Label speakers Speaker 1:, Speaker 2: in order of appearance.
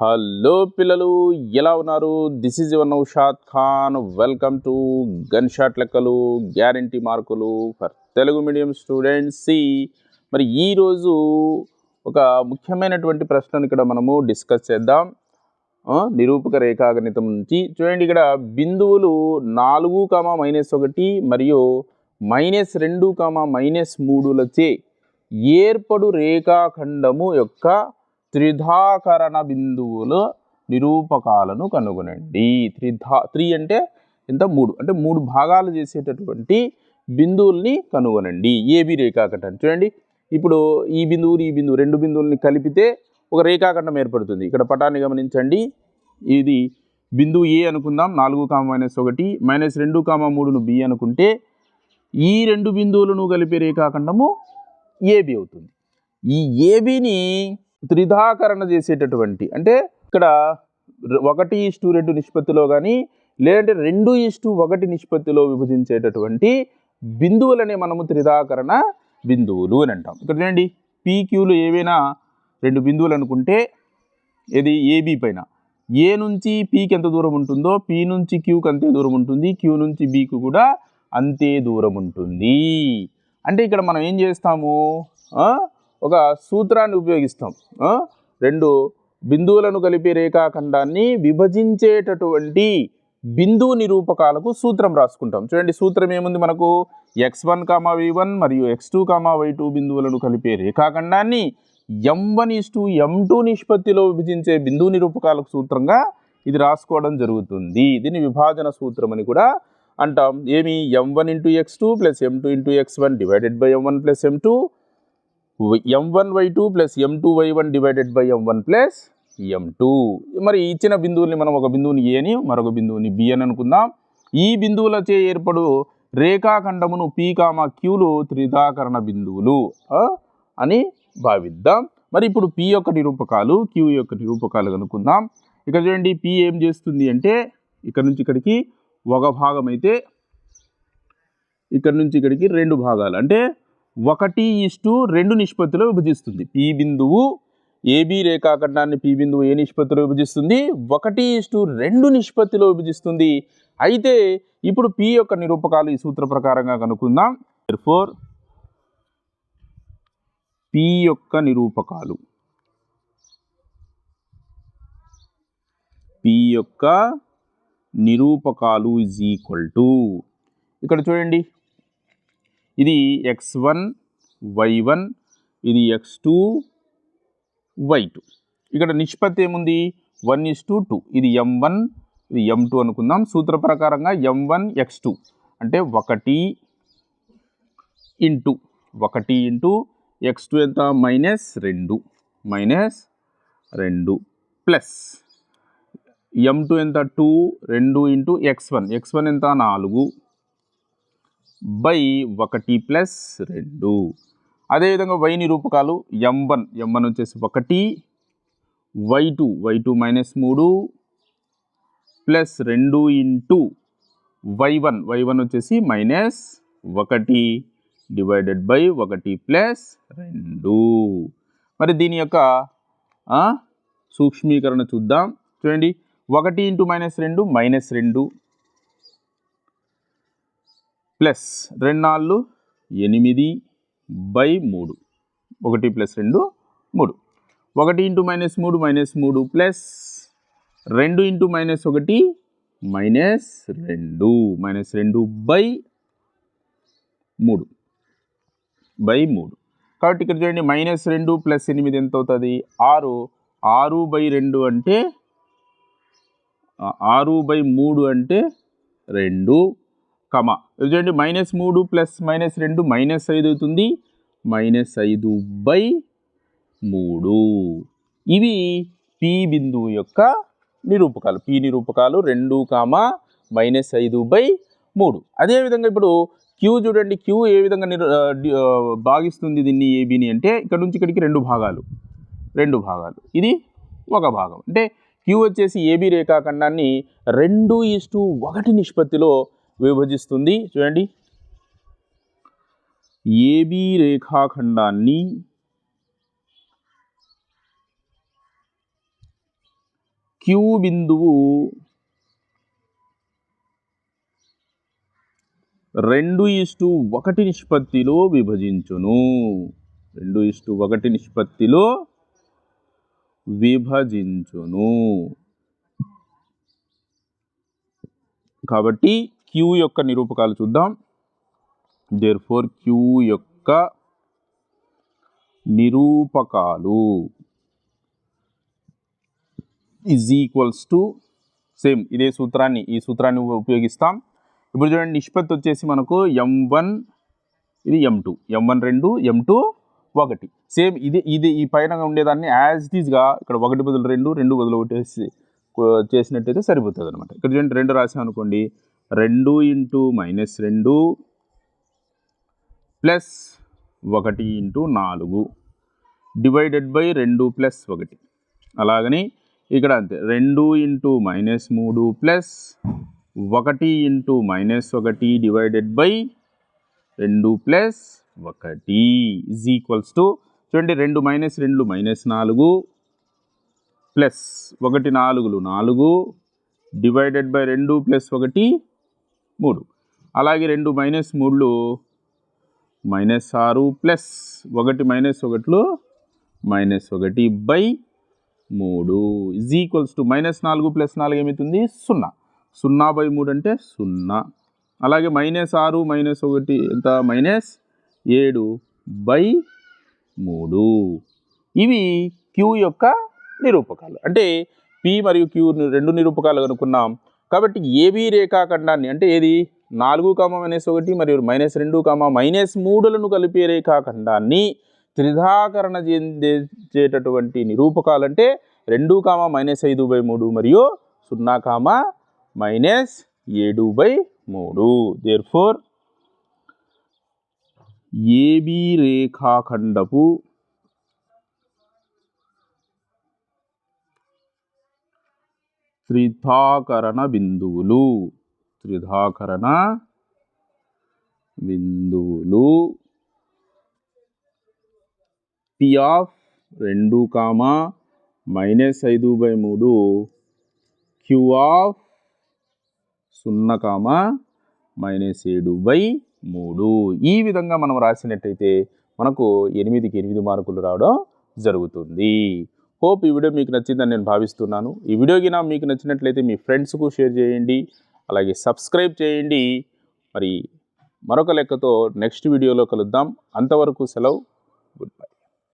Speaker 1: Hello పిల్లలు ఎలా ఉన్నారు? This is your Naushad Khan welcome to gun shot లెక్కలు గ్యారంటీ మార్కులు ఫర్ తెలుగు మీడియం స్టూడెంట్స్ సి మరి ఈరోజు ఒక ముఖ్యమైనటువంటి ప్రశ్నను ఇక్కడ మనము డిస్కస్ చేద్దాం. నిరూపక రేఖాగణితం నుంచి చూడండి ఇక్కడ బిందువులు నాలుగు కామా మైనస్ ఒకటి మరియు మైనస్ రెండు కామా మైనస్ మూడులచే ఏర్పడు రేఖాఖండము యొక్క త్రిధాకరణ బిందువుల నిరూపకాలను కనుగొనండి. త్రిధా త్రీ అంటే ఎంత? మూడు. అంటే మూడు భాగాలు చేసేటటువంటి బిందువుల్ని కనుగొనండి. ఏబి రేఖాఖండం. చూడండి. ఇప్పుడు ఈ బిందువులు ఈ బిందువు రెండు బిందువుల్ని కలిపితే ఒక రేఖాఖండం ఏర్పడుతుంది. ఇక్కడ పటాన్ని గమనించండి. ఇది బిందువు ఏ అనుకుందాం? నాలుగు కామ మైనస్ ఒకటి మైనస్ రెండు కామ మూడును బి అనుకుంటే ఈ రెండు బిందువులను కలిపే రేఖాఖండము ఏబి అవుతుంది. ఈ ఏబిని త్రిధాకరణ చేసేటటువంటి అంటే ఇక్కడ ఒకటి ఇష్టు రెండు నిష్పత్తిలో కానీ లేదంటే రెండు ఇష్టు ఒకటి నిష్పత్తిలో విభజించేటటువంటి బిందువులనే మనము త్రిధాకరణ బిందువులు అని అంటాం. ఇక్కడ చూడండి పీక్యూలు ఏవైనా రెండు బిందువులు అనుకుంటే ఇది ఏబీ పైన. ఏ నుంచి పీకి ఎంత దూరం ఉంటుందో పీ నుంచి క్యూకి అంతే దూరం ఉంటుంది క్యూ నుంచి బీకి కూడా అంతే దూరం ఉంటుంది. అంటే ఇక్కడ మనం ఏం చేస్తాము? ఒక సూత్రాన్ని ఉపయోగిస్తాం. రెండు బిందువులను కలిపే రేఖాఖండాన్ని విభజించేటటువంటి బిందువు నిరూపకాలకు సూత్రం రాసుకుంటాం. చూడండి సూత్రం ఏముంది మనకు? X one comma y one మరియు x two comma y two బిందువులను కలిపే రేఖాఖండాన్ని m one is to m two నిష్పత్తిలో విభజించే బిందువు నిరూపకాలకు సూత్రంగా ఇది రాసుకోవడం జరుగుతుంది. దీన్ని విభాజన సూత్రం అని కూడా అంటాం. ఏమి? M one into x two plus m two into x one divided by m one plus m two m one y two plus m two y one divided by m one plus m two మరి ఇచ్చిన బిందువుల్ని మనం ఒక బిందువుని ఏ అని మరొక బిందువుని B అని అనుకుందాం. ఈ బిందువులచే ఏర్పడు రేఖాఖండమును P కామ క్యూలు త్రిధాకరణ బిందువులు అని భావిద్దాం. మరి ఇప్పుడు పి యొక్క నిరూపకాలు క్యూ యొక్క నిరూపకాలు కనుక్కుందాం. ఇక్కడ చూడండి పి ఏం చేస్తుంది అంటే ఇక్కడ నుంచి ఇక్కడికి ఒక భాగం అయితే ఇక్కడ నుంచి ఇక్కడికి రెండు భాగాలు. అంటే ఒకటి ఇష్టు రెండు నిష్పత్తిలో విభజిస్తుంది. పి బిందువు ఏబి రేఖాఖండాన్ని పి బిందువు ఏ నిష్పత్తిలో విభజిస్తుంది? ఒకటి ఇష్టు రెండు నిష్పత్తిలో విభజిస్తుంది. అయితే ఇప్పుడు పి యొక్క నిరూపకాలు ఈ సూత్ర ప్రకారంగా కనుక్కుందాం. ఫోర్ పి యొక్క నిరూపకాలు. పి యొక్క నిరూపకాలు ఈజ్ ఈక్వల్ టు ఇక్కడ చూడండి. ఇది ఎక్స్ వన్ వై వన్ ఇది ఎక్స్ టూ వై టూ. ఇక్కడ నిష్పత్తి ఏముంది? One is to two. Two m one ఇది ఎం టూ అనుకుందాం. సూత్ర ప్రకారంగా ఎం వన్ ఎక్స్ టూ. అంటే ఒకటి ఇంటూ ఒకటి ఇంటూ ఎక్స్ టూ ఎంత? మైనస్ రెండు మైనస్ రెండు ప్లస్. ఎం టూ ఎంత? టూ రెండు into X one. X one ఎంత? నాలుగు. బై ఒకటి ప్లస్ రెండు. అదేవిధంగా వై నిరూపకాలు ఎం వన్ ఎం వన్ వచ్చేసి ఒకటి y two y two minus మూడు ప్లస్ రెండు into y one y one వచ్చేసి మైనస్ ఒకటి డివైడెడ్ బై ఒకటి ప్లస్ రెండు. మరి దీని యొక్క సూక్ష్మీకరణ చూద్దాం. చూడండి ఒకటి ఇంటూ మైనస్ రెండు మైనస్ రెండు. ప్లస్ రెండు నాలుగు ఎనిమిది బై మూడు. ఒకటి ప్లస్ రెండు మూడు. ఒకటి ఇంటూ మైనస్ మూడు మైనస్ మూడు ప్లస్ రెండు ఇంటూ మైనస్ ఒకటి మైనస్ రెండు. మైనస్ రెండు బై మూడు. బై మూడు. కాబట్టి ఇక్కడ చూడండి మైనస్ రెండు ప్లస్ ఎనిమిది ఎంత అవుతుంది? ఆరు. ఆరు బై రెండు అంటే ఆరు బై మూడు అంటే రెండు. కమ. ఇది చూడండి మైనస్ మూడు ప్లస్ మైనస్ రెండు మైనస్ ఐదు అవుతుంది. మైనస్ ఐదు బై మూడు. ఇవి పి బిందువు యొక్క నిరూపకాలు. పి నిరూపకాలు రెండు కామ మైనస్ ఐదు బై మూడు. అదేవిధంగా ఇప్పుడు క్యూ చూడండి క్యూ ఏ విధంగా నిరు భాగిస్తుంది దీన్ని ఏబిని అంటే ఇక్కడ నుంచి ఇక్కడికి రెండు భాగాలు. రెండు భాగాలు. ఇది ఒక భాగం. అంటే క్యూ వచ్చేసి ఏబి రేఖాఖండాన్ని రెండు ఇస్టు ఒకటి నిష్పత్తిలో విభజిస్తుంది. చూడండి. ఏబీ రేఖాఖండాన్ని క్యూ బిందువు రెండు ఇస్టు ఒకటి నిష్పత్తిలో విభజించును. రెండు ఇస్టు ఒకటి నిష్పత్తిలో విభజించును. కాబట్టి క్యూ యొక్క నిరూపకాలు చూద్దాం. దేర్ ఫోర్ క్యూ యొక్క నిరూపకాలు ఈజ్ ఈక్వల్స్ టు సేమ్ ఇదే సూత్రాన్ని ఈ సూత్రాన్ని ఉపయోగిస్తాం. ఇప్పుడు చూడండి నిష్పత్తి వచ్చేసి మనకు ఎం వన్ ఇది ఎం టూ ఎం వన్ రెండు ఎం టూ ఒకటి. సేమ్ ఇది ఇది ఈ పైన ఉండేదాన్ని యాజ్ ఇట్ ఇక్కడ ఒకటి బదులు రెండు రెండు బదులు ఒకటి చేసినట్టయితే సరిపోతుంది అనమాట ఇక్కడ చూడండి రెండు రాసాం అనుకోండి రెండు ఇంటూ మైనస్ రెండు ప్లస్ ఒకటి ఇంటూ నాలుగు డివైడెడ్ బై రెండు ప్లస్ ఒకటి. అలాగని ఇక్కడ అంతే రెండు ఇంటూ మైనస్ మూడు ప్లస్ ఒకటి ఇంటూ మైనస్ ఒకటి డివైడెడ్ బై రెండు ప్లస్ ఒకటి ఈజ్ ఈక్వల్స్ టు చూడండి రెండు మైనస్ రెండు మైనస్ నాలుగు ప్లస్ ఒకటి నాలుగులు నాలుగు డివైడెడ్ బై రెండు ప్లస్ ఒకటి మూడు. అలాగే రెండు మైనస్ మూడులు మైనస్ ఆరు ప్లస్ ఒకటి మైనస్ ఒకటిలో మైనస్ ఒకటి బై మూడు. ఇజ్ ఈక్వల్స్ టు మైనస్ నాలుగు ప్లస్ నాలుగు ఏమవుతుంది? సున్నా. సున్నా బై మూడు అంటే సున్నా. అలాగే మైనస్ ఆరు మైనస్ ఒకటి ఎంత? మైనస్ ఏడు బై మూడు. ఇవి క్యూ యొక్క నిరూపకాలు. అంటే పి మరియు క్యూ రెండు నిరూపకాలు కనుక్కున్నాం. కాబట్టి ఏబీ రేఖాఖండాన్ని అంటే ఏది? నాలుగు కామ మైనస్ ఒకటి మరియు మైనస్ రెండు కామ మైనస్ మూడులను కలిపే రేఖాఖండాన్ని త్రిధాకరణ చెందేటటువంటి నిరూపకాలంటే రెండు కామ మైనస్ ఐదు బై మూడు మరియు సున్నా కామ మైనస్ ఏడు బై మూడు. దేర్ ఫోర్ ఏబీ రేఖాఖండపు త్రిధాకరణ బిందువులు. త్రిధాకరణ బిందువులు. పి ఆఫ్ రెండు కామా మైనస్ ఐదు బై మూడు. క్యూ ఆఫ్ సున్నా కామా మైనస్ ఏడు బై మూడు. ఈ విధంగా మనం రాసినట్టయితే మనకు ఎనిమిదికి ఎనిమిది మార్కులు రావడం జరుగుతుంది. హోప్ ఈ వీడియో మీకు నచ్చిందని నేను భావిస్తున్నాను. ఈ వీడియో గినా మీకు నచ్చినట్లయితే మీ ఫ్రెండ్స్కు షేర్ చేయండి. అలాగే సబ్స్క్రైబ్ చేయండి. మరి మరొక లెక్కతో నెక్స్ట్ వీడియోలో కలుద్దాం. అంతవరకు సెలవు.